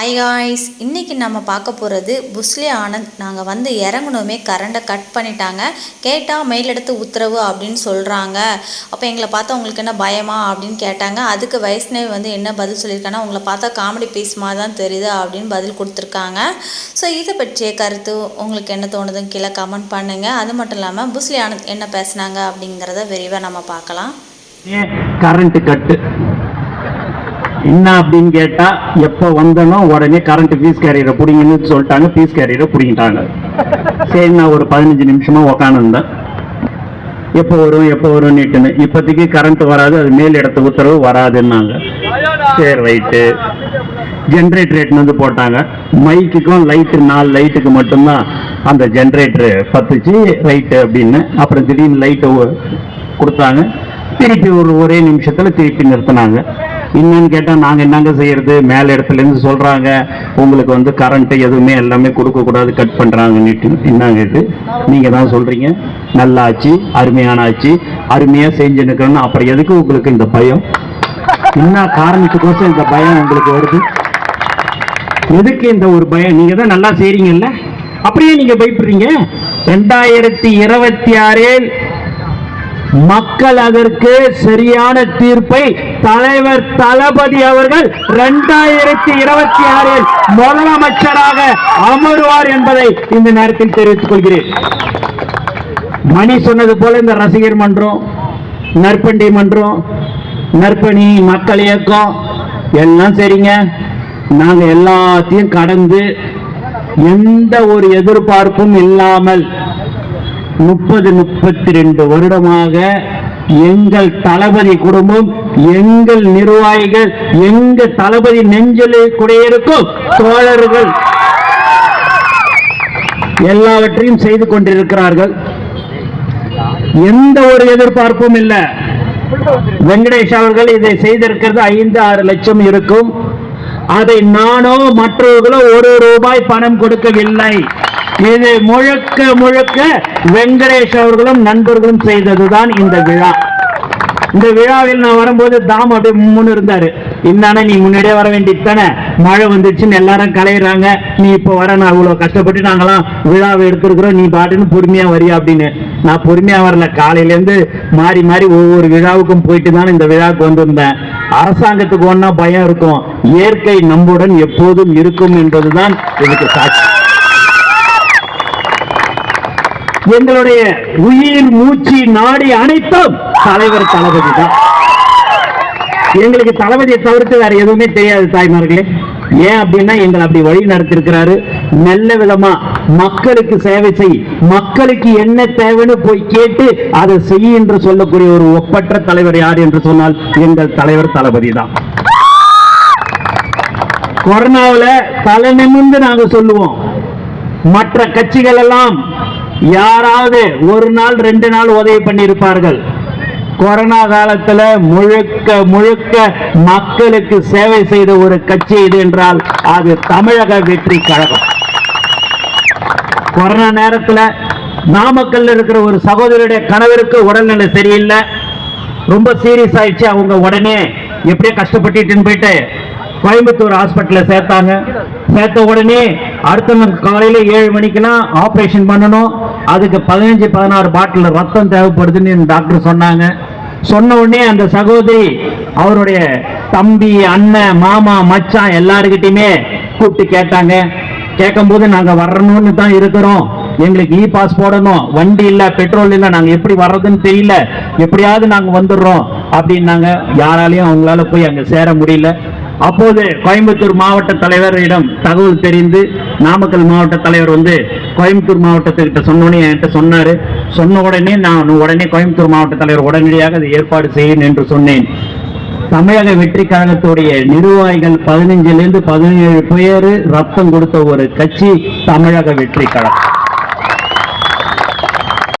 Hi guys இன்றைக்கி நம்ம பார்க்க போகிறது புஸ்லி ஆனந்த். நாங்கள் வந்து இறங்கணுமே கரண்டை கட் பண்ணிட்டாங்க. கேட்டால் மேலெடுத்து உத்தரவு அப்படின்னு சொல்கிறாங்க அப்போ எங்களை பார்த்தா உங்களுக்கு என்ன பயமா அப்படின்னு கேட்டாங்க. அதுக்கு வைஷ்ணவி வந்து என்ன பதில் சொல்லியிருக்காங்கன்னா உங்களை பார்த்தா காமெடி பீஸ் மாதிரி தான் தெரியுது அப்படின்னு பதில் கொடுத்துருக்காங்க. ஸோ இதை பற்றிய கருத்து உங்களுக்கு என்ன தோணுதுன்னு கீழே கமெண்ட் பண்ணுங்கள் அது மட்டும் இல்லாமல் புஸ்லி ஆனந்த் என்ன பேசுனாங்க அப்படிங்கிறத விரிவாக நம்ம பார்க்கலாம். கரண்ட் கட்டு என்ன அப்படின்னு கேட்டா எப்ப வந்தனோ உடனே கரண்ட் பீஸ் கேரியரை பிடிங்கன்னு சொல்லிட்டாங்க பீஸ் கேரியரை பிடிங்கிட்டாங்க. சரி நான் ஒரு பதினஞ்சு நிமிஷமா உக்காந்துருந்தேன். எப்போ வரும் எப்போ வரும் நீட்டுன்னு இப்போதைக்கு கரண்ட் வராது அது மேல் இடத்து உத்தரவு வராதுன்னாங்க. சரி ரைட்டு ஜென்ரேட்டர் ரேட்னு வந்து போட்டாங்க. மைக்குக்கும் லைட்டு நாலு லைட்டுக்கு மட்டும்தான் அந்த ஜென்ரேட்டர் பத்துச்சு. ரைட்டு அப்படின்னு. அப்புறம் திடீர்னு லைட்டை கொடுத்தாங்க. திருப்பி ஒரு ஒரே நிமிஷத்தில் திருப்பி நிறுத்தினாங்க. என்னன்னு கேட்டால் நாங்கள் என்னங்க செய்யறது? மேல இடத்துல இருந்து சொல்றாங்க. உங்களுக்கு வந்து கரண்ட்டு எதுவுமே எல்லாமே கொடுக்கக்கூடாது கட் பண்றாங்கன்னுட்டு என்னங்க இது? நீங்க தான் சொல்றீங்க. நல்லா ஆச்சு அருமையான ஆச்சு. அருமையாக செஞ்சு அப்புறம் எதுக்கு உங்களுக்கு இந்த பயம்? என்ன காரணத்துக்கோசம் இந்த பயம் உங்களுக்கு வருது? எதுக்கு இந்த ஒரு பயம்? நீங்க தான் நல்லா செய்கிறீங்கல்ல அப்படியே நீங்க பயப்படுறீங்க. ரெண்டாயிரத்தி இருபத்தி ஆறில் மக்கள் அதற்கு சரியான தீர்ப்பை தலைவர் தளபதி அவர்கள் இரண்டாயிரத்தி இருபத்தி ஆறில் முதலமைச்சராக அமருவார் என்பதை இந்த நேரத்தில் தெரிவித்துக் கொள்கிறேன். மணி சொன்னது போல இந்த ரசிகர் மன்றம் நற்பண்டி மன்றம் நற்பணி மக்கள் இயக்கம் எல்லாம் சரிங்க. நாங்கள் எல்லாத்தையும் கடந்து எந்த ஒரு எதிர்பார்ப்பும் இல்லாமல் முப்பது முப்பத்தி ரெண்டு வருடமாக எங்கள் தளபதி குடும்பம் எங்கள் நிர்வாகிகள் எங்க தளபதி நெஞ்சிலே குடியிருக்கும் தோழர்கள் எல்லாவற்றையும் செய்து கொண்டிருக்கிறார்கள். எந்த ஒரு எதிர்பார்ப்பும் இல்லை. வெங்கடேஷ் அவர்கள் இதை செய்திருக்கிறது ஐந்து ஆறு லட்சம் இருக்கும். அதை நானோ மற்றவர்களோ ஒரு ரூபாய் பணம் கொடுக்கவில்லை. இது முழுக்க முழுக்க வெங்கடேஷ் அவர்களும் நண்பர்களும் செய்ததுதான் இந்த விழா. இந்த விழாவில் நான் வரும்போது தாம் அப்படியே முன்னு இருந்தாரு. இந்தானே நீ முன்னாடியே வர வேண்டியது தானே மழை வந்துச்சுன்னு எல்லாரும் கலையிறாங்க. நீ இப்போ வர நான் இவ்வளவு கஷ்டப்பட்டு நாங்களாம் விழாவை எடுத்திருக்கிறோம். நீ பாட்டுன்னு பொறுமையா வரியா அப்படின்னு. நான் பொறுமையா வரல. காலையில இருந்து மாறி மாறி ஒவ்வொரு விழாவுக்கும் போயிட்டு தான் இந்த விழாவுக்கு வந்திருந்தேன். அரசாங்கத்துக்கு ஒன்னா பயம் இருக்கும். இயற்கை நம்முடன் எப்போதும் இருக்கும் என்பதுதான் எனக்கு சாட்சி. எங்களுடைய உயிர் மூச்சு நாடி அனைத்தும் தலைவர் தளபதி தான். எங்களுக்கு தளபதியை தவிர்த்து வேற எதுவுமே தெரியாது தாய்மார்களே. ஏன் அப்படின்னா எங்களை அப்படி வழி நடத்திருக்கிறாரு. நல்ல விதமா மக்களுக்கு சேவை செய் மக்களுக்கு என்ன தேவைன்னு போய் கேட்டு அதை செய் என்று சொல்லக்கூடிய ஒரு ஒப்பற்ற தலைவர் யார் என்று சொன்னால் எங்கள் தலைவர் தளபதி தான். கொரோனாவில் தலை நிமிர்ந்து நாங்க சொல்லுவோம். மற்ற கட்சிகள் எல்லாம் யாராவது ஒரு நாள் ரெண்டு நாள் உதவி பண்ணியிருப்பார்கள். கொரோனா காலத்துல முழுக்க முழுக்க மக்களுக்கு சேவை செய்த ஒரு கட்சி இது என்றால் அது தமிழக வெற்றி கழகம். கொரோனா நேரத்துல நாமக்கல்ல இருக்கிற ஒரு சகோதரியுடைய கணவருக்கு உடல்நிலை சரியில்லை. ரொம்ப சீரியஸ் ஆயிடுச்சு. அவங்க உடனே எப்படியோ கஷ்டப்பட்டுட்டுன்னு போயிட்டு கோயம்புத்தூர் ஹாஸ்பிட்டலில் சேர்த்தாங்க. சேர்த்த உடனே அடுத்த நாள் காலையில ஏழு மணிக்கெல்லாம் ஆபரேஷன் பண்ணணும். அதுக்கு பதினஞ்சு பதினாறு பாட்டில் ரத்தம் தேவைப்படுதுன்னு டாக்டர் சொன்னாங்க. சொன்ன உடனே அந்த சகோதரி அவருடைய தம்பி அண்ணன் மாமா மச்சான் எல்லாருக்கிட்டையுமே கூப்பிட்டு கேட்டாங்க. கேட்கும்போது நாங்கள் வரணும்னு தான் இருக்கிறோம். எங்களுக்கு இ பாஸ் போடணும். வண்டி இல்லை பெட்ரோல் இல்லை நாங்கள் எப்படி வர்றதுன்னு தெரியல. எப்படியாவது நாங்கள் வந்துடுறோம் அப்படின்னாங்க. யாராலையும் அவங்களால போய் அங்கே சேர முடியல. அப்போது கோயம்புத்தூர் மாவட்ட தலைவரிடம் தகவல் தெரிந்து நாமக்கல் மாவட்ட தலைவர் வந்து கோயம்புத்தூர் மாவட்டத்துக்கிட்ட சொன்னோடனே என்கிட்ட சொன்னாரு. சொன்ன உடனே நான் உடனே கோயம்புத்தூர் மாவட்ட தலைவர் உடனடியாக அதை ஏற்பாடு செய்யும் என்று சொன்னேன். தமிழக வெற்றி கழகத்துடைய நிர்வாகிகள் பதினஞ்சுல இருந்து பதினேழு பேர் ரத்தம் கொடுத்த ஒரு கட்சி தமிழக வெற்றி கழகம்.